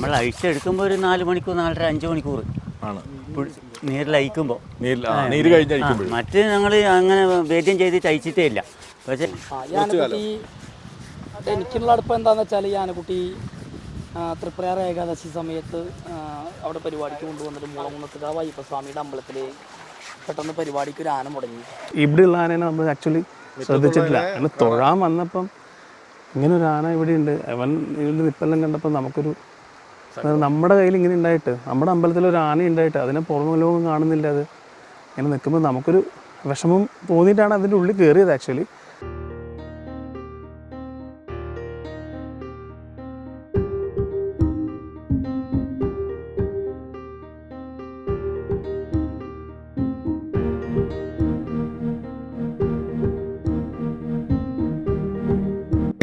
നമ്മൾ അഴിച്ചെടുക്കുമ്പോൾ ഒരു നാല് മണിക്കൂർ നാലര അഞ്ച് മണിക്കൂർ. ആണ്. നീരിലയക്കുമ്പോൾ നീര് ആ, നീര് മറ്റ് ഞങ്ങൾ അങ്ങനെ വേദ്യം ചെയ്തിട്ട് അയച്ചിട്ടേ ഇല്ല. പക്ഷേ എനിക്കുള്ള അടുപ്പം എന്താണെന്ന് വെച്ചാൽ ഈ ആനക്കുട്ടി തൃപ്രയാർ ഏകാദശി സമയത്ത് അവിടെ പരിപാടിക്ക് കൊണ്ടുവന്നിട്ട് മുളകുന്നത്തുക അയ്യപ്പ സ്വാമിയുടെ അമ്പലത്തിൽ പെട്ടെന്ന് പരിപാടിക്ക് ഒരു ആന മുടങ്ങി. ഇവിടെയുള്ള ആനേനെ നമ്മൾ ആക്ച്വലി ശ്രദ്ധിച്ചിട്ടില്ല. തൊഴാൻ വന്നപ്പം ഇങ്ങനെ ഒരു ആന ഇവിടെ ഉണ്ട് അവൻ ഇവിടെ നിപ്പെല്ലാം കണ്ടപ്പോൾ നമുക്കൊരു നമ്മുടെ കയ്യിൽ ഇങ്ങനെ ഉണ്ടായിട്ട് നമ്മുടെ അമ്പലത്തിൽ ഒരു ആന ഉണ്ടായിട്ട് അതിനെ പുറമെ ലോകം കാണുന്നില്ല അത്. ഇങ്ങനെ നിൽക്കുമ്പോൾ നമുക്കൊരു വിഷമം തോന്നിയിട്ടാണ് അതിന്റെ ഉള്ളിൽ കയറിയത് ആക്ച്വലി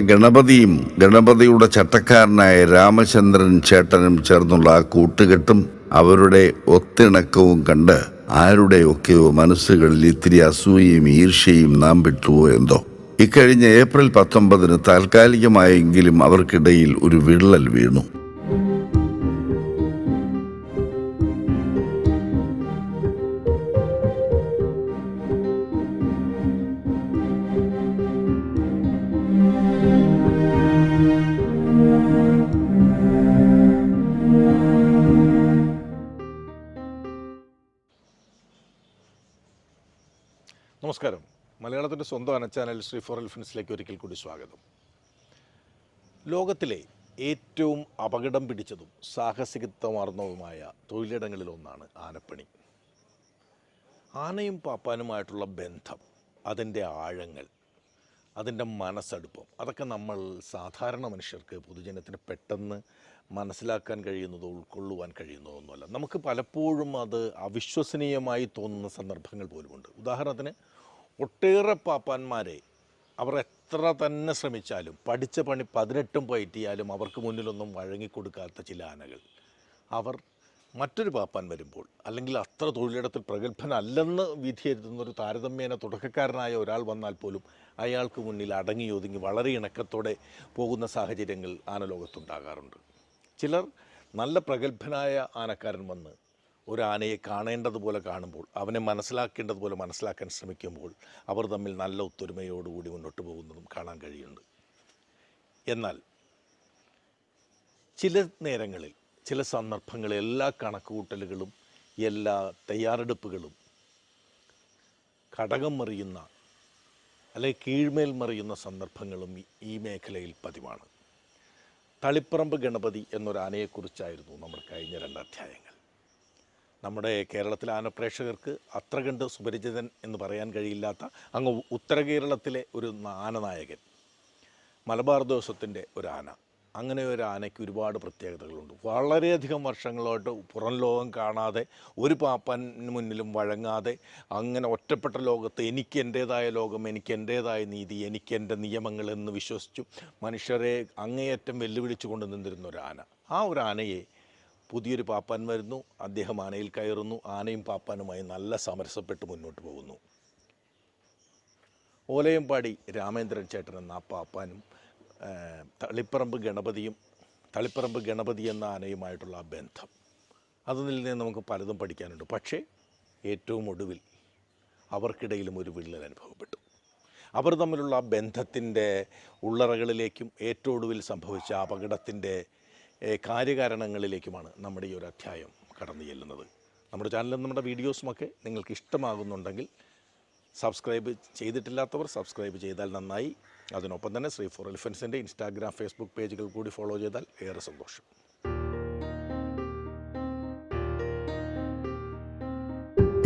ഗണപതിയും ഗണപതിയുടെ ചട്ടക്കാരനായ രാമചന്ദ്രൻ ചേട്ടനും ചേർന്നുള്ള ആ കൂട്ടുകെട്ടും അവരുടെ ഒത്തിണക്കവും കണ്ട് ആരുടെയൊക്കെയോ മനസ്സുകളിൽ ഇത്തിരി അസൂയയും ഈർഷ്യയും നാം വിട്ടുവോ എന്തോ. ഇക്കഴിഞ്ഞ ഏപ്രിൽ പത്തൊമ്പതിന് താൽക്കാലികമായെങ്കിലും അവർക്കിടയിൽ ഒരു വിള്ളൽ വീണു. നമസ്കാരം. മലയാളത്തിന്റെ സ്വന്തം അനച്ചാനൽ ശ്രീ ഫോർ എൽഫിൻസിലേക്ക് ഒരിക്കൽ കൂടി സ്വാഗതം. ലോകത്തിലെ ഏറ്റവും അപകടം പിടിച്ചതും സാഹസികത്വമാർന്നതുമായ തൊഴിലിടങ്ങളിലൊന്നാണ് ആനപ്പണി. ആനയും പാപ്പാനുമായിട്ടുള്ള ബന്ധം അതിന്റെ ആഴങ്ങൾ അതിന്റെ മനസ്സടുപ്പം അതൊക്കെ നമ്മൾ സാധാരണ മനുഷ്യർക്ക് പൊതുജനത്തിന് പെട്ടെന്ന് മനസ്സിലാക്കാൻ കഴിയുന്നതോ ഉൾക്കൊള്ളുവാൻ കഴിയുന്നതോ ഒന്നുമല്ല നമുക്ക് പലപ്പോഴും അത് അവിശ്വസനീയമായി തോന്നുന്ന സന്ദർഭങ്ങൾ പോലുമുണ്ട്. ഉദാഹരണത്തിന് ഒട്ടേറെ പാപ്പാന്മാരെ അവർ എത്ര തന്നെ ശ്രമിച്ചാലും പഠിച്ച പണി പതിനെട്ടും പയറ്റിയാലും അവർക്ക് മുന്നിലൊന്നും വഴങ്ങിക്കൊടുക്കാത്ത ചില ആനകൾ. അവർ മറ്റൊരു പാപ്പാൻ വരുമ്പോൾ അല്ലെങ്കിൽ അത്ര തൊഴിലിടത്തിൽ പ്രഗത്ഭനല്ലെന്ന് വിധിയെഴുതുന്ന ഒരു താരതമ്യേന തുടക്കക്കാരനായ ഒരാൾ വന്നാൽ പോലും അയാൾക്ക് മുന്നിൽ അടങ്ങി ഒതുങ്ങി വളരെ ഇണക്കത്തോടെ പോകുന്ന സാഹചര്യങ്ങൾ ആനലോകത്തുണ്ടാകാറുണ്ട്. ചിലർ നല്ല പ്രഗത്ഭനായ ആനക്കാരൻ വന്ന് ഒരു ആനയെ കാണേണ്ടതുപോലെ കാണുമ്പോൾ അവനെ മനസ്സിലാക്കേണ്ടതുപോലെ മനസ്സിലാക്കാൻ ശ്രമിക്കുമ്പോൾ അവർ തമ്മിൽ നല്ല ഒത്തൊരുമയോടുകൂടി മുന്നോട്ട് പോകുന്നതും കാണാൻ കഴിയുന്നുണ്ട്. എന്നാൽ ചില നേരങ്ങളിൽ ചില സന്ദർഭങ്ങളിൽ എല്ലാ കണക്കുകൂട്ടലുകളും എല്ലാ തയ്യാറെടുപ്പുകളും ഘടകം മറിയുന്ന അല്ലെങ്കിൽ കീഴ്മേൽ മറിയുന്ന സന്ദർഭങ്ങളും ഈ- മേഖലയിൽ പതിവാണ്. തളിപ്പറമ്പ് ഗണപതി എന്നൊരു ആനയെക്കുറിച്ചായിരുന്നു നമ്മൾ കഴിഞ്ഞ രണ്ട് അധ്യായങ്ങൾ. നമ്മുടെ കേരളത്തിലെ ആനപ്രേക്ഷകർക്ക് അത്ര കണ്ട് സുപരിചിതൻ എന്ന് പറയാൻ കഴിയില്ലാത്ത അങ്ങ് ഉത്തര കേരളത്തിലെ ഒരു ആനനായകൻ. മലബാർ ദിവസത്തിന്റെ ഒരു ആന. അങ്ങനെ ഒരു ആനയ്ക്ക് ഒരുപാട് പ്രത്യേകതകളുണ്ട്. വളരെയധികം വർഷങ്ങളായിട്ട് പുറം ലോകം കാണാതെ ഒരു പാപ്പന് മുന്നിലും വഴങ്ങാതെ അങ്ങനെ ഒറ്റപ്പെട്ട ലോകത്ത് എനിക്ക് എന്റേതായ ലോകം എനിക്ക് എന്റേതായ നീതി എനിക്ക് എന്റെ നിയമങ്ങൾ എന്ന് വിശ്വസിച്ചു മനുഷ്യരെ അങ്ങേയറ്റം വെല്ലുവിളിച്ചു കൊണ്ട് നിന്നിരുന്ന ഒരു ആന. ആ ഒരു ആനയെ പുതിയൊരു പാപ്പാൻ വരുന്നു. അദ്ദേഹം ആനയിൽ കയറുന്നു. ആനയും പാപ്പാനുമായി നല്ല സമരസപ്പെട്ട് മുന്നോട്ട് പോകുന്നു. ഓലയമ്പാടി രാമേന്ദ്രൻ ചേട്ടൻ എന്ന ആ പാപ്പാനും തളിപ്പറമ്പ് ഗണപതിയും തളിപ്പറമ്പ് ഗണപതി എന്ന ആനയുമായിട്ടുള്ള ആ ബന്ധം. അതിൽ നിന്ന് നമുക്ക് പലതും പഠിക്കാനുണ്ട്. പക്ഷേ ഏറ്റവും ഒടുവിൽ അവർക്കിടയിലും ഒരു വിള്ളൽ അനുഭവപ്പെട്ടു. അവർ തമ്മിലുള്ള ആ ബന്ധത്തിന്റെ ഉള്ളറകളിലേക്കും ഏറ്റവും ഒടുവിൽ സംഭവിച്ച അപകടത്തിന്റെ കാര്യകാരണങ്ങളിലേക്കുമാണ് നമ്മുടെ ഈ ഒരു അധ്യായം കടന്നു ചെല്ലുന്നത്. നമ്മുടെ ചാനലും നമ്മുടെ വീഡിയോസുമൊക്കെ നിങ്ങൾക്ക് ഇഷ്ടമാകുന്നുണ്ടെങ്കിൽ സബ്സ്ക്രൈബ് ചെയ്തിട്ടില്ലാത്തവർ സബ്സ്ക്രൈബ് ചെയ്താൽ നന്നായി. അതിനൊപ്പം തന്നെ ശ്രീ ഫോർ എലിഫൻസിന്റെ ഇൻസ്റ്റാഗ്രാം ഫേസ്ബുക്ക് പേജുകൾ കൂടി ഫോളോ ചെയ്താൽ ഏറെ സന്തോഷം.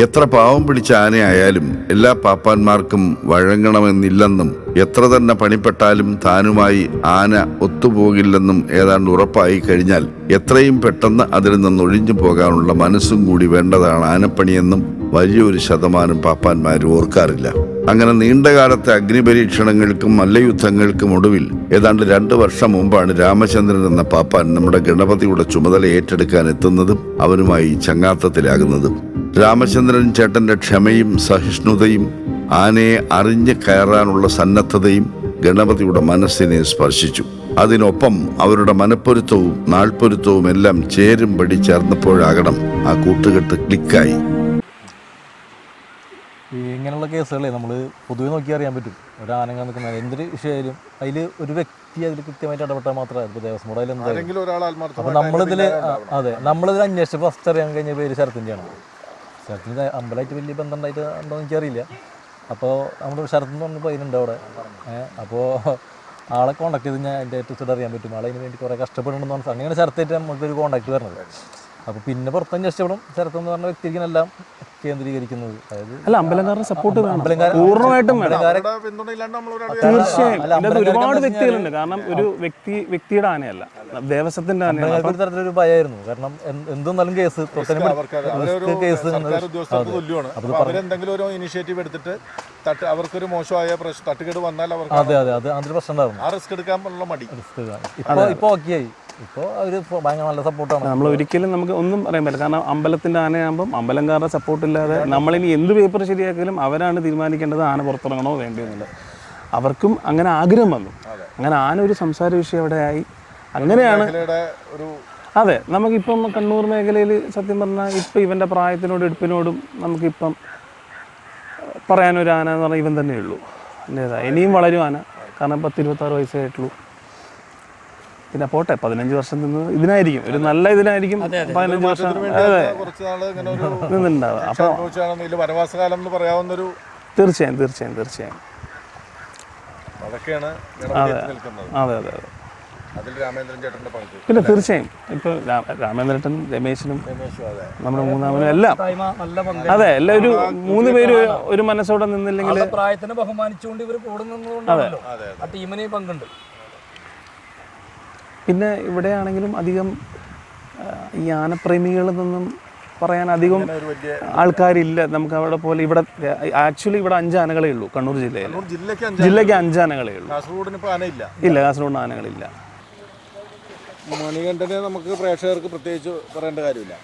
എത്ര പാവം പിടിച്ച ആനയായാലും എല്ലാ പാപ്പാന്മാർക്കും വഴങ്ങണമെന്നില്ലെന്നും എത്ര തന്നെ പണിപ്പെട്ടാലും താനുമായി ആന ഒത്തുപോകില്ലെന്നും ഏതാണ്ട് ഉറപ്പായി കഴിഞ്ഞാൽ എത്രയും പെട്ടെന്ന് അതിൽ നിന്ന് ഒഴിഞ്ഞു പോകാനുള്ള മനസ്സും കൂടി വേണ്ടതാണ് ആനപ്പണിയെന്നും വലിയൊരു ശതമാനം പാപ്പാന്മാർ ഓർക്കാറില്ല. അങ്ങനെ നീണ്ടകാലത്തെ അഗ്നിപരീക്ഷണങ്ങൾക്കും മല്ലയുദ്ധങ്ങൾക്കും ഒടുവിൽ ഏതാണ്ട് രണ്ട് വർഷം മുമ്പാണ് രാമചന്ദ്രൻ എന്ന പാപ്പാൻ നമ്മുടെ ഗണപതിയുടെ ചുമതല ഏറ്റെടുക്കാൻ എത്തുന്നതും അവനുമായി ചങ്ങാത്തത്തിലാകുന്നതും. രാമചന്ദ്രൻ ചേട്ടന്റെ ക്ഷമയും സഹിഷ്ണുതയും ആനയെ അറിഞ്ഞു കയറാനുള്ള സന്നദ്ധതയും ഗണപതിയുടെ മനസ്സിനെ സ്പർശിച്ചു. അതിനൊപ്പം അവരുടെ മനപ്പൊരുത്തവും നാൾപ്പൊരുത്തവും എല്ലാം ചേരുംപടി ചേർന്നപ്പോഴാകണം ആ കൂട്ടുകെട്ട് ക്ലിക്കായി. ഈ ഇങ്ങനെയുള്ള കേസുകളെ നമ്മൾ പൊതുവെ നോക്കി അറിയാൻ പറ്റും. ഒരു ആനങ്ങ നിൽക്കുന്ന എന്തൊരു വിഷയമായാലും അതിൽ ഒരു വ്യക്തി അതിൽ കൃത്യമായിട്ട് ഇടപെട്ടാൽ മാത്രമേ ഇപ്പോൾ ദേവസ്വം ബോർഡ് അതിൽ എന്തായാലും നമ്മളിതിൽ. അതെ നമ്മളിതിൽ അന്വേഷിച്ച് ഫസ്റ്റ് അറിയാൻ കഴിഞ്ഞ പേര് ശരത്തിന്റെയാണ് ശരത്തിന് അമ്പലമായിട്ട് വലിയ ബന്ധം ഉണ്ടായിട്ട് ഉണ്ടോ എന്ന് എനിക്കറിയില്ല. അപ്പോൾ നമ്മൾ ശരത്ത് എന്ന് പറഞ്ഞ അവിടെ. അപ്പോൾ ആളെ കോൺടാക്ട് ചെയ്ത് ഞാൻ എന്റെ ഏറ്റവും അറിയാൻ പറ്റും. ആളെ അതിന് വേണ്ടി കുറേ കഷ്ടപ്പെടുന്നുണ്ടെന്ന് പറഞ്ഞാൽ അങ്ങനെയാണ് ശരത്തായിട്ട് നമുക്കൊരു കോൺടാക്ട് വരുന്നത്. അപ്പോൾ പിന്നെ പുറത്ത് അന്വേഷിച്ചപ്പോഴും ശരത്ത് എന്ന് പറഞ്ഞ വ്യക്തിക്കെല്ലാം കേന്ദ്രീകരിക്കുന്നത്. അതായത് അല്ല അമ്പലംകാരുടെ സപ്പോർട്ട് പൂർണമായിട്ടും തീർച്ചയായും. ഒരുപാട് വ്യക്തികളുണ്ട്. കാരണം ഒരു വ്യക്തി വ്യക്തിയുടെ ആനയല്ല. ദേവസ്വത്തിന്റെ ആനയാണ്. ഒരു തരത്തിലൊരു ഭയമായിരുന്നു കാരണം എന്ത് എന്തെന്നാലും കേസ് കേസ് അവരെന്തെങ്കിലും ഇനിഷ്യേറ്റീവ് എടുത്തിട്ട് തട്ട് അവർക്കൊരു മോശമായ തട്ടുകേട് വന്നാൽ അവർക്ക് അതെ അതെ. അത് അതിൽ പ്രശ്നം ഉണ്ടാവും ആ റിസ്ക് എടുക്കാൻ മടി. ഇപ്പോൾ ഇപ്പോൾ ഓക്കെ ആയി ഇപ്പോൾ അവർ ഭയങ്കര നല്ല സപ്പോർട്ടാണ് നമ്മൾ ഒരിക്കലും നമുക്ക് ഒന്നും പറയാൻ പറ്റില്ല. കാരണം അമ്പലത്തിന്റെ ആനയാകുമ്പം അമ്പലംകാരുടെ സപ്പോർട്ട് ഇല്ലാതെ നമ്മളിനി എന്ത് പേപ്പർ ശരിയാക്കിയാലും അവരാണ് തീരുമാനിക്കേണ്ടത് ആന പുറത്തിറങ്ങണോ വേണ്ടിയെന്നുള്ളത് അവർക്കും അങ്ങനെ ആഗ്രഹം വന്നു. അങ്ങനെ ആന ഒരു സംസാര വിഷയം അവിടെ ആയി അങ്ങനെയാണ് അതെ നമുക്കിപ്പം കണ്ണൂർ മേഖലയിൽ സത്യം പറഞ്ഞാൽ ഇപ്പം ഇവന്റെ പ്രായത്തിനോടും എടുപ്പിനോടും നമുക്കിപ്പം പറയാനൊരു ആന എന്ന് പറഞ്ഞാൽ ഇവൻ തന്നെയുള്ളൂ. ഉള്ളൂ എന്റേതാ ഇനിയും വളരും ആന. കാരണം പത്തിരുപത്താറ് വയസ്സായിട്ടുള്ളൂ വയസ്സേ ആയിട്ടുള്ളൂ. പിന്നെ പോട്ടെ പതിനഞ്ച് വർഷം നിന്ന് ഇതിനായിരിക്കും. ഒരു നല്ല ഇതിനായിരിക്കും പതിനഞ്ച് വർഷം. അതെ. നിന്നുണ്ടാവുക വനവാസകാലം എന്ന് പറയാവുന്നൊരു തീർച്ചയായും തീർച്ചയായും തീർച്ചയായും. അതൊക്കെയാണ് അതെ. അതെ അതെ പങ്ക്. പിന്നെ തീർച്ചയായും ഇപ്പോൾ രാമേന്ദ്രട്ടൻ രമേശനും നമ്മുടെ മൂന്നാമനും എല്ലാം. അതെ എല്ലാം ഒരു മൂന്ന് പേര് ഒരു മനസ്സോടെ നിന്നില്ലെങ്കിൽ പ്രായത്തിനെ ബഹുമാനിച്ചുകൊണ്ട് ഇവർ കൂടെ നിന്നതുകൊണ്ടാണല്ലോ ആ ടീമിന് പങ്കുണ്ട്. പിന്നെ ഇവിടെയാണെങ്കിലും അധികം യാനപ്രേമികളിൽ നിന്നും പറയാൻ അധികം ആൾക്കാരില്ല. നമുക്ക് അവിടെ പോലെ ഇവിടെ ആക്ച്വലി ഇവിടെ അഞ്ച് ആനകളേ ഉള്ളൂ കണ്ണൂർ ജില്ലയിൽ കണ്ണൂർ ജില്ലയ്ക്ക് അഞ്ച് ആനകളേ ഉള്ളൂ. ഇല്ല കാസർഗോഡ് ആനകളില്ല. മണികണ്ഠനെ നമുക്ക് പ്രേക്ഷകർക്ക് പ്രത്യേകിച്ച് പറയേണ്ട കാര്യമില്ല.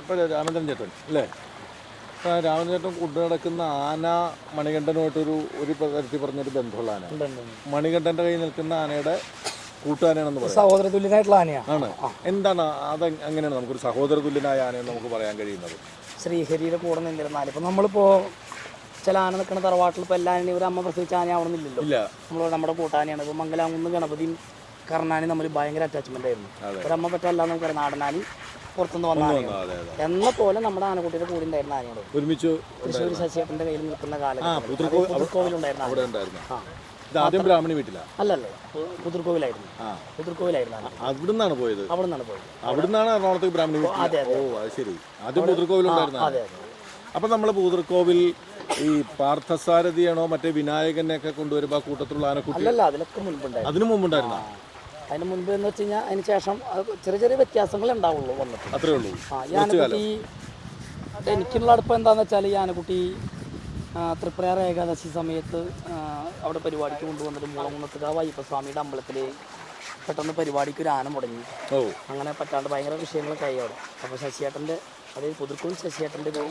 ഇപ്പോൾ രാമചന്ദ്രൻ ചേട്ടൻ അല്ലേ? ഇപ്പോൾ രാമചന്ദ്രൻ ചേട്ടൻ കൊണ്ടു നടക്കുന്ന ആന മണികണ്ഠനുമായിട്ടൊരു ഒരു തരത്തിൽ പറഞ്ഞൊരു ബന്ധമുള്ള ആന. മണികണ്ഠന്റെ കയ്യിൽ നിൽക്കുന്ന ആനയുടെ കൂട്ടാനാണെന്ന് പറയാം. സഹോദര തുല്യനായിട്ടുള്ള ആനയാണ് ആണ് എന്താണ് അത് അങ്ങനെയാണ് നമുക്കൊരു സഹോദര തുല്യനായ ആനയെന്ന് നമുക്ക് പറയാൻ കഴിയുന്നത്? ശ്രീഹരിയുടെ കൂടെ നിന്നിരുന്നാൽ ഇപ്പം നമ്മളിപ്പോൾ ചില ആന നിൽക്കുന്ന തറവാട്ടിൽ ഇപ്പോൾ എല്ലാ ആനയും ഒരു അമ്മ പ്രസവിച്ച ആന ആവണമെന്നില്ലല്ലോ ഇല്ല. നമ്മൾ നമ്മുടെ കൂട്ടാനയാണ്. ഇപ്പോൾ ഗണപതി ഗണപതിയും കർണാനും നമ്മൾ ഭയങ്കര അറ്റാച്ച്മെന്റ് ആയിരുന്നു. അമ്മ പറ്റല്ല നമുക്ക് നാടനാനി പുറത്തുനിന്ന് വന്ന ആനയാണ്. എന്ന പോലെ നമ്മുടെ ആനക്കുട്ടിയുടെ കൂടെ ഉണ്ടായിരുന്ന ആനയാണ്. ഒരുമിച്ച് തൃശ്ശൂർ ശശിയേട്ടന്റെ കയ്യിൽ നിൽക്കുന്ന കാലം കോവിലുണ്ടായിരുന്നു പുതുക്കോവിലുണ്ടായിരുന്ന ഇത് ആദ്യം ബ്രാഹ്മണി വീട്ടിലാ? അല്ലല്ല പുതിർക്കോവിലായിരുന്നു പുതിർക്കോവിലായിരുന്നു ആന അവിടുന്നാണ് പോയത്? അവിടെ നിന്നാണ് പോയത്. അവിടുന്നാണ് എറണാകുളത്തേക്ക് ബ്രാഹ്മണി വീട്ടിൽ ഓ അത് ശരി. ആദ്യം പുതിർക്കോവിലുണ്ടായിരുന്നു അതെ അതെ. അപ്പം നമ്മൾ പൂതൃക്കോവിൽ ഈ പാർത്ഥസാരഥിയാണോ മറ്റേ വിനായകനെയൊക്കെ കൊണ്ടുവരുമ്പോൾ കൊണ്ടുവരുമ്പോ കൂട്ടത്തിലുള്ള ആനക്കുട്ടി അല്ലല്ല അതിലൊക്കെ മുൻപുണ്ടായിരുന്നു. അതിനു മുമ്പുണ്ടായിരുന്ന? അതിന് മുൻപ് എന്ന് വെച്ച് കഴിഞ്ഞാൽ അതിന് ശേഷം ചെറിയ ചെറിയ വ്യത്യാസങ്ങൾ ഉണ്ടാവുള്ളൂ വന്നിട്ട്. അത്രേ ഉള്ളൂ. ആ ഈ ആനക്കുട്ടി എനിക്കുള്ള അടുപ്പം എന്താണെന്ന് വെച്ചാൽ ഈ ആനക്കുട്ടി തൃപ്രയാർ ഏകാദശി സമയത്ത് അവിടെ പരിപാടിക്ക് കൊണ്ടുവന്നിട്ട് മുളങ്ങുന്നത്തുകാവ് അയ്യപ്പസ്വാമിയുടെ അമ്പലത്തിൽ പെട്ടെന്ന് പരിപാടിക്ക് ഒരു ആന മുടങ്ങി. അങ്ങനെ പറ്റാണ്ട് ഭയങ്കര വിഷയങ്ങളൊക്കെ ആയി അവിടെ. അപ്പോൾ ശശിയേട്ടന്റെ അതായത് പുതുക്കോൾ ശശിയേട്ടന്റെ ഒരു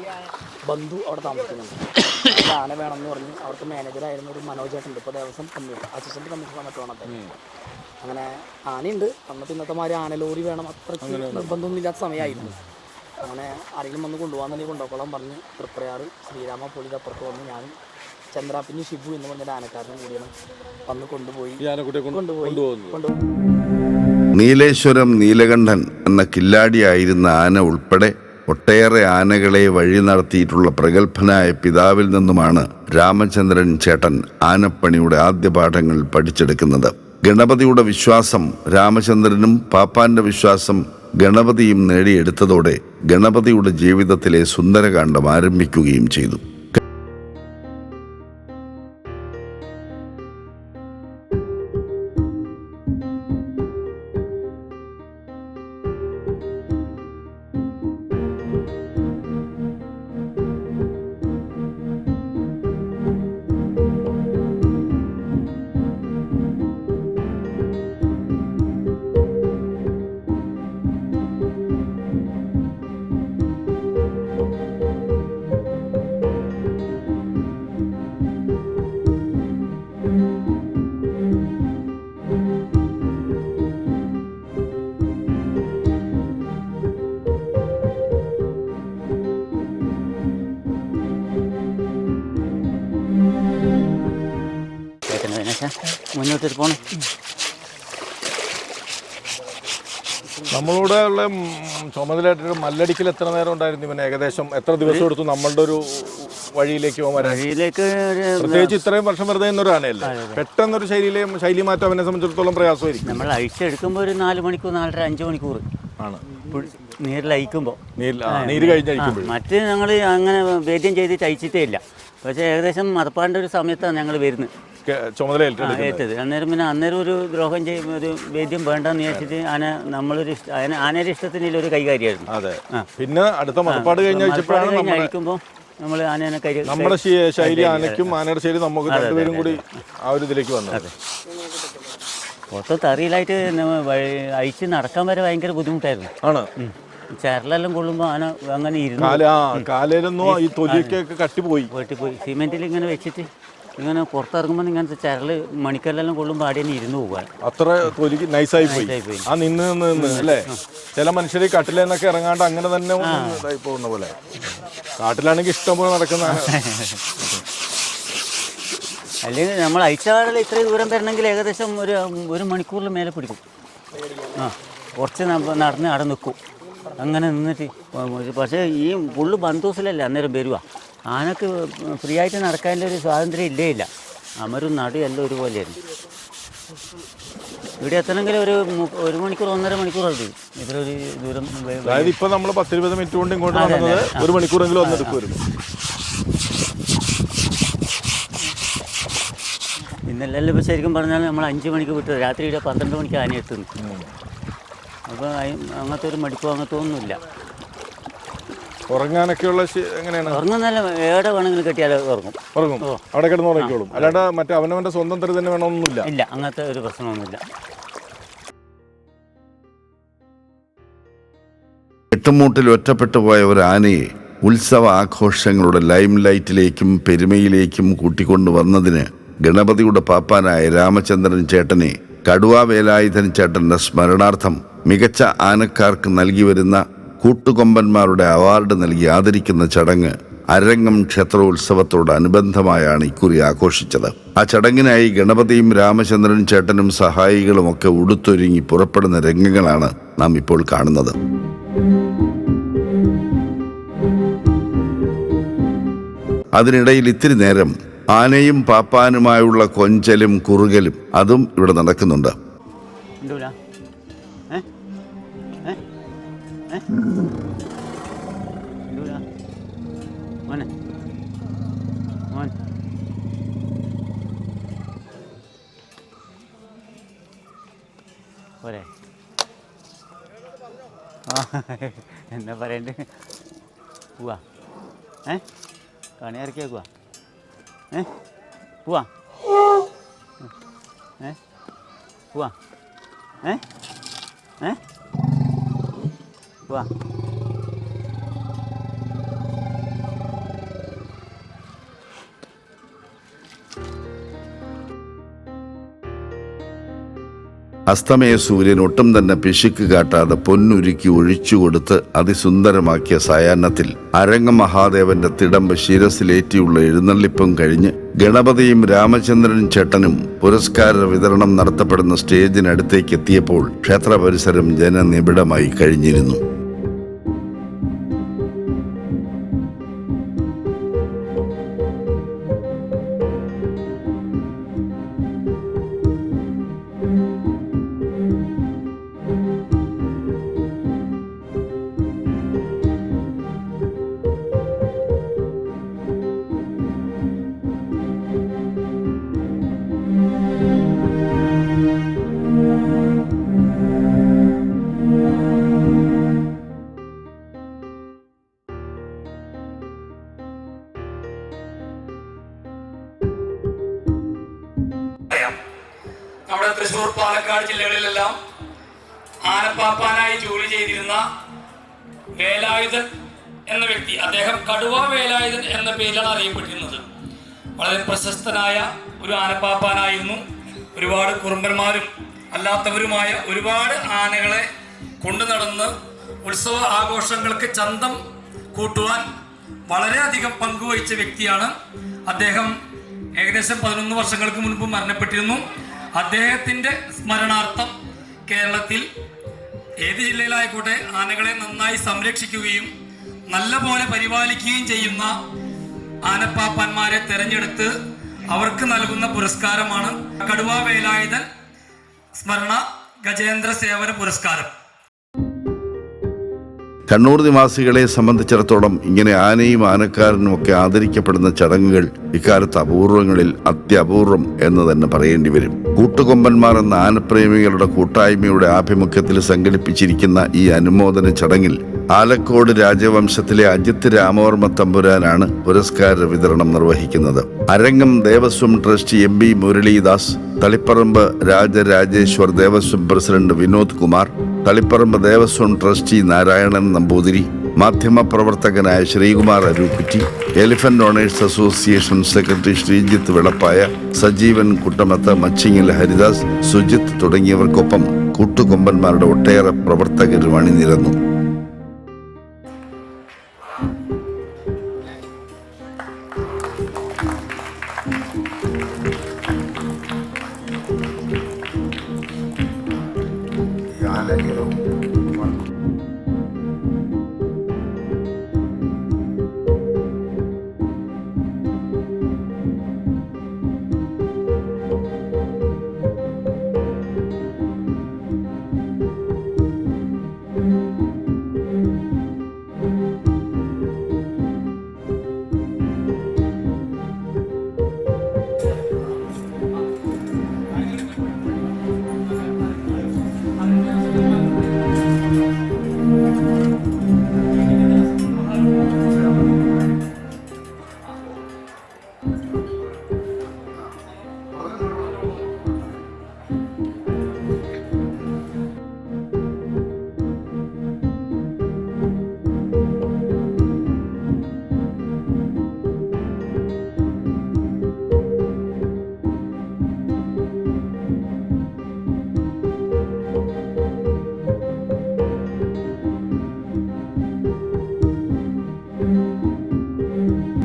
ബന്ധു അവിടെ താമസിക്കുന്നുണ്ട്. ആന വേണമെന്ന് പറഞ്ഞ് അവിടുത്തെ മാനേജറായിരുന്ന ഒരു മനോജേട്ടുണ്ട് ഇപ്പോൾ ദേവസ്വം കമ്മിറ്റി അസിസ്റ്റന്റ് കമ്മീഷണർ മറ്റോ അദ്ദേഹം. അങ്ങനെ ആനയുണ്ട്. അന്നത്തെ ഇന്നത്തെ മാതിരി ആന ലോറി വേണം അത്രയ്ക്ക് നിർബന്ധമൊന്നും ഇല്ലാത്ത സമയമായിരുന്നു. അങ്ങനെ ആരെങ്കിലും വന്ന് കൊണ്ടുപോകാന്നുണ്ടെങ്കിൽ കൊണ്ടുപോകോളാം പറഞ്ഞ് തൃപ്രയാറ് ശ്രീരാമ പോലീസ് അപ്പുറത്ത് വന്ന് ഞാനും ചന്ദ്രാപ്പിഞ്ഞ് ഷിബു എന്ന് പറഞ്ഞ ആനക്കാരനും കൂടിയാണ് വന്ന് കൊണ്ടുപോയി. കൊണ്ടുപോയി. നീലേശ്വരം നീലകണ്ഠൻ എന്ന കില്ലാടിയായിരുന്ന ആന ഉൾപ്പെടെ ഒട്ടേറെ ആനകളെ വഴി നടത്തിയിട്ടുള്ള പ്രഗത്ഭനായ പിതാവിൽ നിന്നുമാണ് രാമചന്ദ്രൻ ചേട്ടൻ ആനപ്പണിയുടെ ആദ്യ പാഠങ്ങൾ പഠിച്ചെടുക്കുന്നത്. ഗണപതിയുടെ വിശ്വാസം രാമചന്ദ്രനും പാപ്പാന്റെ വിശ്വാസം ഗണപതിയും നേടിയെടുത്തതോടെ ഗണപതിയുടെ ജീവിതത്തിലെ സുന്ദരകാന്ഡം ആരംഭിക്കുകയും ചെയ്തു. വിട്ടിട്ട് പോണേ. നമ്മളുടെ ഉള്ള ചുമതലയായിട്ട് മല്ലടിക്കൽ എത്ര നേരം ഉണ്ടായിരുന്നു ഇവൻ ഏകദേശം എത്ര ദിവസം എടുത്തു നമ്മളുടെ ഒരു വഴിയിലേക്ക് പോകാൻ വഴിയിലേക്ക് പ്രത്യേകിച്ച് ഇത്രയും വർഷം വെറുതെ ആനയല്ലേ? പെട്ടെന്നൊരു ശൈലിയിലെ ശൈലി മാറ്റം അവനെ സംബന്ധിച്ചിടത്തോളം പ്രയാസമായിരിക്കും. നമ്മൾ അഴിച്ചെടുക്കുമ്പോൾ ഒരു നാല് മണിക്കൂർ നാലര അഞ്ച് മണിക്കൂർ. ആണ്. നീരിൽ നീരിലയക്കുമ്പോൾ നീര് കഴിഞ്ഞഴിക്കുമ്പോൾ മറ്റ് ഞങ്ങൾ അങ്ങനെ വേദ്യം ചെയ്തിട്ട് അയച്ചിട്ടേ ഇല്ല. പക്ഷേ ഏകദേശം മതപ്പാടിന്റെ ഒരു സമയത്താണ് ഞങ്ങൾ വരുന്നത്. ചുമതല ആ, ഏറ്റെടുക്കുന്നത് ഏറ്റത്. അന്നേരം പിന്നെ അന്നേരം ഒരു ദ്രോഹം ചെയ്യും ഒരു വേദ്യം വേണ്ടെന്ന് വിചാരിച്ചിട്ട് ആന നമ്മളൊരു ആനയുടെ ഇഷ്ടത്തിന് ഒരു കൈകാര്യമായിരുന്നു അതെ. പിന്നെ അടുത്ത മറുപാട് കഴിഞ്ഞഴിച്ചപ്പോഴാണ് കഴിഞ്ഞ് നമ്മുടെ അഴിക്കുമ്പോൾ നമ്മൾ ആനേനെ കൈ നമ്മുടെ ശൈലി ആനയ്ക്കും ആനയുടെ ശൈലി നമുക്ക് രണ്ടുപേരും കൂടി ആ ഒരു ഇതിലേക്ക് വന്നത്. മൊത്തം വഴി- അഴിച്ച് നടക്കാൻ വരെ ഭയങ്കര ബുദ്ധിമുട്ടായിരുന്നു. ആണ്. ചരലെല്ലാം കൊള്ളുമ്പോൾ ആന അങ്ങനെ ഇരുന്നു. കാല കാലയിലൊന്നും ഈ തൊലിയൊക്കെ കട്ടിപ്പോയി കട്ടിപ്പോയി. സിമെന്റിൽ ഇങ്ങനെ വെച്ചിട്ട് ഇങ്ങനെ പുറത്തിറങ്ങുമ്പോൾ ഇങ്ങനത്തെ ചരൽ മണിക്കല്ലെല്ലാം കൊള്ളുമ്പോൾ ആടെ തന്നെ ഇരുന്ന് പോകാൻ അത്ര തൊലിക്ക് നൈസായി പോയി. ആ നിന്ന് നിന്ന് നിന്ന് അല്ലേ? ചില മനുഷ്യർ ഈ കട്ടിലെന്നൊക്കെ ഇറങ്ങാണ്ട് അങ്ങനെ തന്നെ ഇതായി പോകുന്ന പോലെ. കാട്ടിലാണെങ്കിൽ ഇഷ്ടം പോലെ നടക്കുന്ന. അല്ലെങ്കിൽ നമ്മൾ അയച്ച പാടിൽ ഇത്രയും ദൂരം വരണമെങ്കിൽ ഏകദേശം ഒരു ഒരു മണിക്കൂറിൽ മേലെ പിടിക്കും. ആ കുറച്ച് നടന്ന് അവിടെ നിൽക്കും അങ്ങനെ നിന്നിട്ട് പക്ഷേ ഈ ഫുള്ള് ബന്ധൂസിലല്ലേ അന്നേരം വരുക ആനക്ക് ഫ്രീ ആയിട്ട് നടക്കാനുള്ള ഒരു സ്വാതന്ത്ര്യം ഇല്ലേ ഇല്ല അമരും നടു എല്ലാം ഒരുപോലെയായിരുന്നു. ഇവിടെ എത്തണമെങ്കിൽ ഒരു ഒരു മണിക്കൂർ ഒന്നര മണിക്കൂർ എടുക്കും ഒരു ദൂരം അതായത് ഇപ്പൊ നമ്മൾ പത്തിരുപത് മിനിറ്റ് കൊണ്ട് ഇങ്ങോട്ട് നടന്നത് ഒരു മണിക്കൂറെങ്കിലും ഒന്നെടുക്കും ഇന്നല്ലല്ലോ ഇപ്പോൾ ശരിക്കും പറഞ്ഞാൽ നമ്മൾ അഞ്ച് മണിക്ക് വിട്ടു. രാത്രി ഇവിടെ പന്ത്രണ്ട് മണിക്ക് ആന എത്തുന്നു അപ്പോൾ അങ്ങനത്തെ ഒരു മടിപ്പോ അങ്ങനത്തെ ഒന്നുമില്ല. ഉറങ്ങാനൊക്കെയുള്ള എങ്ങനെയാണ്? ഉറങ്ങുന്നല്ല ഏടെ വേണമെങ്കിലും കെട്ടിയാൽ ഉറങ്ങും. ഉറങ്ങും. അവിടെ കിടന്ന് ഉറങ്ങിക്കോളും. അല്ലാണ്ട് മറ്റേ അവനവന്റെ സ്വന്തം തെറി തന്നെ വേണമെന്നില്ല ഇല്ല അങ്ങനത്തെ ഒരു പ്രശ്നമൊന്നുമില്ല. എട്ടുമൂട്ടിൽ ഒറ്റപ്പെട്ടു പോയ ഒരു ആനയെ ഉത്സവ ആഘോഷങ്ങളുടെ ലൈം ലൈറ്റിലേക്കും പെരുമയിലേക്കും കൂട്ടിക്കൊണ്ടുവന്നതിന് ഗണപതിയുടെ പാപ്പാനായ രാമചന്ദ്രൻ ചേട്ടനെ കടുവാ വേലായുധൻ ചേട്ടന്റെ സ്മരണാർത്ഥം മികച്ച ആനക്കാർക്ക് നൽകി വരുന്ന കൂട്ടുകൊമ്പന്മാരുടെ അവാർഡ് നൽകി ആദരിക്കുന്ന ചടങ്ങ് അരങ്ങം ക്ഷേത്രോത്സവത്തോടനുബന്ധമായാണ് ഇക്കുറി ആഘോഷിച്ചത്. ആ ചടങ്ങിനായി ഗണപതിയും രാമചന്ദ്രൻ ചേട്ടനും സഹായികളും ഒക്കെ ഉടുത്തൊരുങ്ങി പുറപ്പെടുന്ന രംഗങ്ങളാണ് നാം ഇപ്പോൾ കാണുന്നത്. അതിനിടയിൽ ഇത്തിരി നേരം ആനയും പാപ്പാനുമായുള്ള കൊഞ്ചലും കുറുകലും അതും ഇവിടെ നടക്കുന്നുണ്ട്. പോരെ ആ എന്താ പറയണ്ട് പോവാ ഏ കണി ഇറക്കിയേക്കുവാ ഏ പോവാ ഏ പോവാ ഏ ഏ പോവാ അസ്തമയ സൂര്യൻ ഒട്ടും തന്നെ പിശുക്ക് കാട്ടാതെ പൊന്നുരുക്കി ഒഴിച്ചുകൊടുത്ത് അതിസുന്ദരമാക്കിയ സായാഹ്നത്തിൽ അരങ്ങ മഹാദേവന്റെ തിടമ്പ് ശിരസിലേറ്റിയുള്ള എഴുന്നള്ളിപ്പം കഴിഞ്ഞ് ഗണപതിയും രാമചന്ദ്രൻ ചേട്ടനും പുരസ്കാര വിതരണം നടത്തപ്പെടുന്ന സ്റ്റേജിനടുത്തേക്ക് എത്തിയപ്പോൾ ക്ഷേത്ര പരിസരം ജനനിബിഡമായി കഴിഞ്ഞിരുന്നു. വേലായുധൻ എന്ന വ്യക്തി അദ്ദേഹം കടുവ വേലായുധൻ എന്ന പേരിലാണ് അറിയപ്പെട്ടിരുന്നത്. വളരെ പ്രശസ്തനായ ഒരു ആനപ്പാപ്പാനായിരുന്നു. ഒരുപാട് കുറുമ്പന്മാരും അല്ലാത്തവരുമായ ഒരുപാട് ആനകളെ കൊണ്ടു നടന്ന് ഉത്സവ ആഘോഷങ്ങൾക്ക് ചന്തം കൂട്ടുവാൻ വളരെയധികം പങ്കുവഹിച്ച വ്യക്തിയാണ് അദ്ദേഹം. ഏകദേശം പതിനൊന്ന് വർഷങ്ങൾക്ക് മുൻപ് മരണപ്പെട്ടിരുന്നു. അദ്ദേഹത്തിന്റെ സ്മരണാർത്ഥം കേരളത്തിൽ ഏത് ജില്ലയിലായിക്കോട്ടെ ആനകളെ നന്നായി സംരക്ഷിക്കുകയും നല്ലപോലെ പരിപാലിക്കുകയും ചെയ്യുന്ന ആനപ്പാപ്പാന്മാരെ തെരഞ്ഞെടുത്ത് അവർക്ക് നൽകുന്ന പുരസ്കാരമാണ് കടുവ വേലായുധൻ സ്മരണ ഗജേന്ദ്ര സേവന പുരസ്കാരം. കണ്ണൂർ നിവാസികളെ സംബന്ധിച്ചിടത്തോളം ഇങ്ങനെ ആനയും ആനക്കാരനും ഒക്കെ ആദരിക്കപ്പെടുന്ന ചടങ്ങുകൾ ഇക്കാലത്ത് അപൂർവങ്ങളിൽ അത്യപൂർവം എന്ന് തന്നെ പറയേണ്ടി വരും. കൂട്ടുകൊമ്പന്മാർ എന്ന ആനപ്രേമികളുടെ കൂട്ടായ്മയുടെ ആഭിമുഖ്യത്തിൽ സംഘടിപ്പിച്ചിരിക്കുന്ന ഈ അനുമോദന ചടങ്ങിൽ ആലക്കോട് രാജവംശത്തിലെ അജിത് രാമവർമ്മ തമ്പുരാനാണ് പുരസ്കാര വിതരണം നിർവഹിക്കുന്നത്. Arangam Devaswom trust M Muralidas Taliparamba Rajarajeshwar Devaswom president Vinod Kumar Taliparamba Devaswom trustee Narayanan Namboothiri മാധ്യമ പ്രവർത്തകനായ Sreekumar Arookutty elephant owners association secretary Sreejith വിളപ്പായ Sajeevan Kuttamath മച്ചിങ്ങിൽ ഹരിദാസ് സുജിത്ത് തുടങ്ങിയവർക്കൊപ്പം കൂട്ടുകൊമ്പന്മാരുടെ ഒട്ടേറെ പ്രവർത്തകരും അണിനിരന്നു. 看看这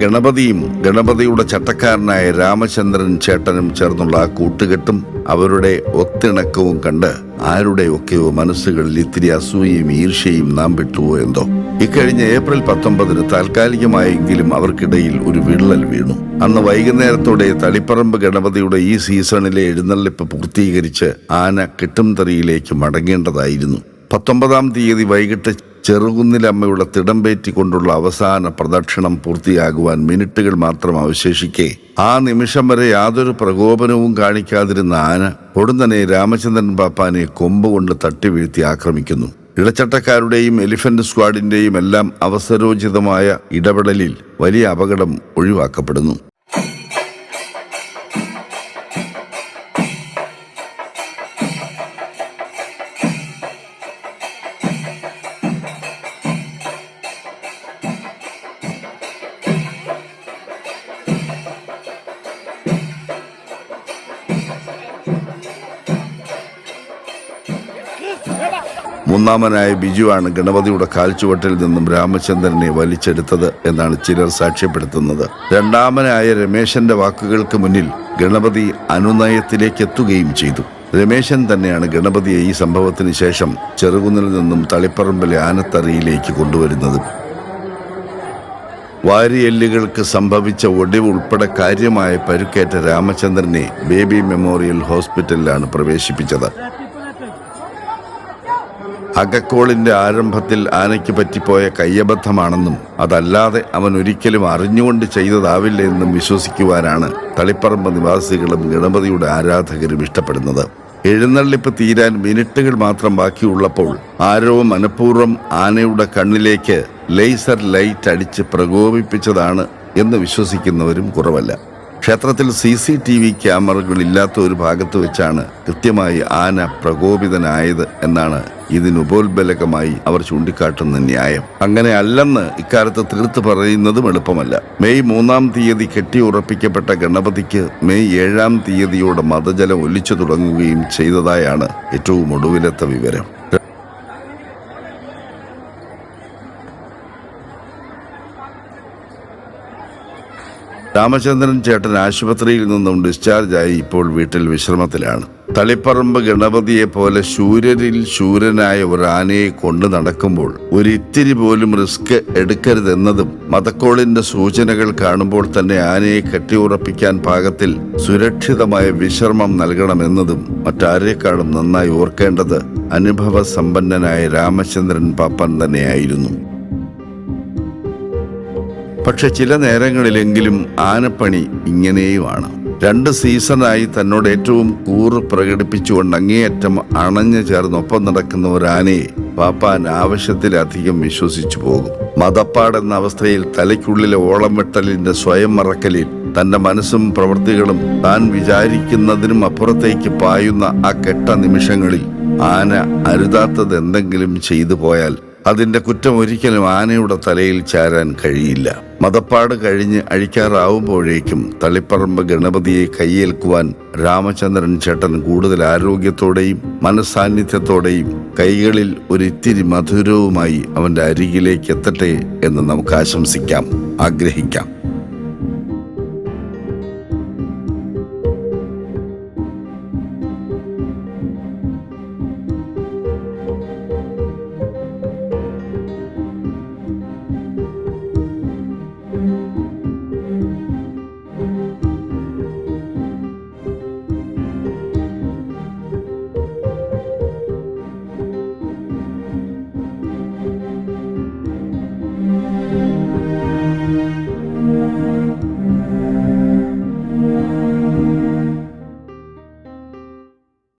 ഗണപതിയും ഗണപതിയുടെ ചട്ടക്കാരനായ രാമചന്ദ്രൻ ചേട്ടനും ചേർന്നുള്ള ആ കൂട്ടുകെട്ടും അവരുടെ ഒത്തിണക്കവും കണ്ട് ആരുടെയൊക്കെയോ മനസ്സുകളിൽ ഇത്തിരി അസൂയയും ഈർഷ്യയും നാം വിട്ടുവോ എന്തോ. ഇക്കഴിഞ്ഞ ഏപ്രിൽ പത്തൊമ്പതിന് താൽക്കാലികമായെങ്കിലും അവർക്കിടയിൽ ഒരു വിള്ളൽ വീണു. അന്ന് വൈകുന്നേരത്തോടെ തളിപ്പറമ്പ് ഗണപതിയുടെ ഈ സീസണിലെ എഴുന്നള്ളിപ്പ് പൂർത്തീകരിച്ച് ആന കെട്ടുംതറിയിലേക്ക് മടങ്ങേണ്ടതായിരുന്നു. പത്തൊമ്പതാം തീയതി വൈകിട്ട് ചെറുകുന്നിലമ്മയുടെ തിടമ്പേറ്റിക്കൊണ്ടുള്ള അവസാന പ്രദക്ഷിണം പൂർത്തിയാകുവാൻ മിനിറ്റുകൾ മാത്രം അവശേഷിക്കെ ആ നിമിഷം വരെ യാതൊരു പ്രകോപനവും കാണിക്കാതിരുന്ന ആന പൊടുന്നനെ രാമചന്ദ്രൻ പാപ്പാനെ കൊമ്പുകൊണ്ട് തട്ടി വീഴ്ത്തി ആക്രമിക്കുന്നു. ഇടച്ചട്ടക്കാരുടെയും എലിഫന്റ് സ്ക്വാഡിന്റെയും എല്ലാം അവസരോചിതമായ ഇടപെടലിൽ വലിയ അപകടം ഒഴിവാക്കപ്പെടുന്നു. മൂന്നാമനായ ബിജുവാണ് ഗണപതിയുടെ കാൽച്ചുവട്ടിൽ നിന്നും രാമചന്ദ്രനെ വലിച്ചെടുത്തത് എന്നാണ് ചിലർ സാക്ഷ്യപ്പെടുത്തുന്നത്. രണ്ടാമനായ രമേശന്റെ വാക്കുകൾക്ക് മുന്നിൽ ഗണപതി അനുനയത്തിലേക്ക് എത്തുകയും ചെയ്തു. രമേശൻ തന്നെയാണ് ഗണപതിയെ ഈ സംഭവത്തിന് ശേഷം ചെറുകുന്നിൽ നിന്നും തളിപ്പറമ്പിലെ ആനത്തറിയിലേക്ക് കൊണ്ടുവരുന്നത്. വാരിയെല്ലുകൾക്ക് സംഭവിച്ച ഒടിവ് ഉൾപ്പെടെ കാര്യമായ പരുക്കേറ്റ രാമചന്ദ്രനെ ബേബി മെമ്മോറിയൽ ഹോസ്പിറ്റലിലാണ് പ്രവേശിപ്പിച്ചത്. അകക്കോളിന്റെ ആരംഭത്തിൽ ആനയ്ക്ക് പറ്റിപ്പോയ കയ്യബദ്ധമാണെന്നും അതല്ലാതെ അവൻ ഒരിക്കലും അറിഞ്ഞുകൊണ്ട് ചെയ്തതാവില്ല എന്നും വിശ്വസിക്കുവാനാണ് തളിപ്പറമ്പ് നിവാസികളും ഗണപതിയുടെ ആരാധകരും ഇഷ്ടപ്പെടുന്നത്. എഴുന്നള്ളിപ്പ് തീരാൻ മിനിറ്റുകൾ മാത്രം ബാക്കിയുള്ളപ്പോൾ ആരോ മനഃപൂർവം ആനയുടെ കണ്ണിലേക്ക് ലേസർ ലൈറ്റ് അടിച്ച് പ്രകോപിപ്പിച്ചതാണ് എന്ന് വിശ്വസിക്കുന്നവരും കുറവല്ല. ക്ഷേത്രത്തിൽ സി സി ടി വി ക്യാമറകൾ ഇല്ലാത്ത ഒരു ഭാഗത്ത് വെച്ചാണ് കൃത്യമായി ആന പ്രകോപിതനായത് എന്നാണ് ഇതിനുപോത്ബലകമായി അവർ ചൂണ്ടിക്കാട്ടുന്ന ന്യായം. അങ്ങനെ അല്ലെന്ന് ഇക്കാലത്ത് തീർത്ത് പറയുന്നതും എളുപ്പമല്ല. മെയ് മൂന്നാം തീയതി കെട്ടിയുറപ്പിക്കപ്പെട്ട ഗണപതിക്ക് മെയ് ഏഴാം തീയതിയോടെ മതജലം ഒലിച്ചു തുടങ്ങുകയും ചെയ്തതായാണ് ഏറ്റവും ഒടുവിലത്തെ വിവരം. രാമചന്ദ്രൻ ചേട്ടൻ ആശുപത്രിയിൽ നിന്നും ഡിസ്ചാർജായി ഇപ്പോൾ വീട്ടിൽ വിശ്രമത്തിലാണ്. തളിപ്പറമ്പ് ഗണപതിയെ പോലെ ശൂരരിൽ ശൂരനായ ഒരു ആനയെ കൊണ്ടു നടക്കുമ്പോൾ ഒരിത്തിരി പോലും റിസ്ക് എടുക്കരുതെന്നതും മതക്കോളിന്റെ സൂചനകൾ കാണുമ്പോൾ തന്നെ ആനയെ കെട്ടിയുറപ്പിക്കാൻ പാകത്തിൽ സുരക്ഷിതമായ വിശ്രമം നൽകണമെന്നതും മറ്റാരേക്കാളും നന്നായി ഓർക്കേണ്ടത് അനുഭവ സമ്പന്നനായ രാമചന്ദ്രൻ പാപ്പൻ തന്നെയായിരുന്നു. പക്ഷെ ചില നേരങ്ങളിലെങ്കിലും ആനപ്പണി ഇങ്ങനെയുമാണ്. രണ്ട് സീസണായി തന്നോട് ഏറ്റവും കൂറ് പ്രകടിപ്പിച്ചുകൊണ്ട് അങ്ങേയറ്റം അണഞ്ഞു ചേർന്ന് ഒപ്പം നടക്കുന്ന ഒരു ആനയെ പാപ്പാൻ ആവശ്യത്തിലധികം വിശ്വസിച്ചു പോകും. മതപ്പാടെന്ന അവസ്ഥയിൽ തലയ്ക്കുള്ളിലെ ഓളം വെട്ടലിന്റെ സ്വയം മറക്കലിൽ തന്റെ മനസ്സും പ്രവൃത്തികളും താൻ വിചാരിക്കുന്നതിനും അപ്പുറത്തേക്ക് പായുന്ന ആ കെട്ട നിമിഷങ്ങളിൽ ആന അരുതാത്തത് എന്തെങ്കിലും ചെയ്തു പോയാൽ അതിന്റെ കുറ്റം ഒരിക്കലും ആനയുടെ തലയിൽ ചാരാൻ കഴിയില്ല. മതപ്പാട് കഴിഞ്ഞ് അഴിക്കാറാവുമ്പോഴേക്കും തളിപ്പറമ്പ് ഗണപതിയെ കൈയേൽക്കുവാൻ രാമചന്ദ്രൻ ചേട്ടൻ കൂടുതൽ ആരോഗ്യത്തോടെയും മനസാന്നിധ്യത്തോടെയും കൈകളിൽ ഒരിത്തിരി മധുരവുമായി അവന്റെ അരികിലേക്ക് എത്തട്ടെ എന്ന് നമുക്ക് ആശംസിക്കാം ആഗ്രഹിക്കാം.